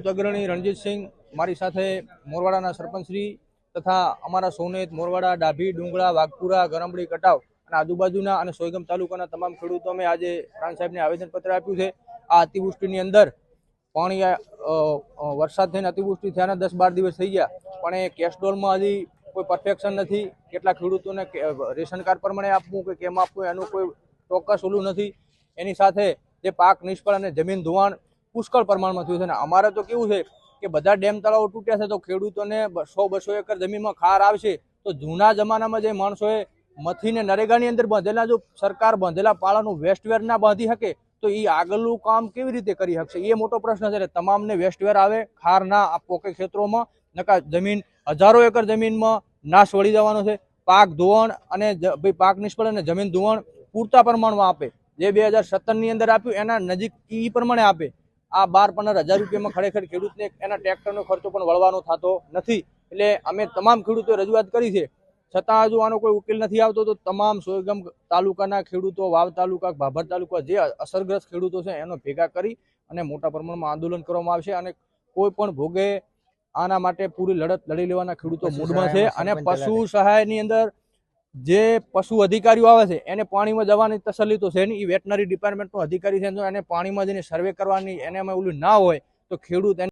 ખેડૂત અગ્રણી રણજીતસિંહ, મારી સાથે મોરવાડાના સરપંચશ્રી તથા અમારા સોનેત, મોરવાડા, ડાભી, ડુંગળા, વાઘપુરા, ગરમડી, કટાવ અને આજુબાજુના અને સોયગમ તાલુકાના તમામ ખેડૂતો અમે આજે પ્રાણ સાહેબને આવેદનપત્ર આપ્યું છે. આ અતિવૃષ્ટિની અંદર પાણી વરસાદ થઈને અતિવૃષ્ટિ થયાના દસ બાર દિવસ થઈ ગયા, પણ એ કેશડોલમાં હજી કોઈ પરફેક્શન નથી. કેટલા ખેડૂતોને રેશન કાર્ડ પ્રમાણે આપવું કે કેમ આપવું એનું કોઈ ચોક્કસ ઓલું નથી. એની સાથે જે પાક નિષ્ફળ અને જમીન ધોવાણ પુષ્કળ પ્રમાણમાં થયું છે અને અમારે તો કેવું છે કે બધા ડેમ તળાવો તૂટ્યા છે, તો ખેડૂતોને સો બસો એકર જમીનમાં ખાર આવશે, તો જૂના જમાનામાં જે માણસોએ મથીને નરેગાની અંદર બાંધેલા, જો સરકાર બાંધેલા પાળાનું વેસ્ટવેર ના બાંધી શકે, તો એ આગળનું કામ કેવી રીતે કરી શકશે? એ મોટો પ્રશ્ન છે, એટલે તમામને વેસ્ટવેર આવે, ખાર ના પોકે ક્ષેત્રોમાં નકા જમીન, હજારો એકર જમીનમાં નાશ વળી જવાનો છે. પાક ધોવાણ અને ભાઈ પાક નિષ્ફળ અને જમીન ધોવાણ પૂરતા પ્રમાણમાં આપે. જે બે હજાર સત્તરની અંદર આપ્યું, એના નજીક એ પ્રમાણે આપે. આ બાર પંદર હજાર રૂપિયામાં ખરેખર ખેડૂતને એના ટ્રેક્ટરનો ખર્ચો પણ વળવાનો થતો નથી. એટલે અમે તમામ ખેડૂતોએ રજૂઆત કરી છે. છતાં હજુ આનો કોઈ ઉકેલ નથી આવતો તો તમામ સોયગમ તાલુકાના ખેડૂતો વાવ તાલુકા ભાભર તાલુકા જે અસરગ્રસ્ત ખેડૂતો છે એનો ભેગા કરી અને મોટા પ્રમાણમાં આંદોલન કરવામાં આવશે અને કોઈ પણ ભોગે આના માટે પૂરી લડત લડી લેવાના ખેડૂતો મૂડમાં છે અને પશુ સહાયની અંદર જે પશુ અધિકારીઓ આવે છે, એને પાણીમાં જવાની તસલ્લી તો છે નહીં. એ વેટનરી ડિપાર્ટમેન્ટનો અધિકારી છે એને પાણીમાં જઈને સર્વે કરવાની, એને અમે ઓલું ના હોય, તો ખેડૂત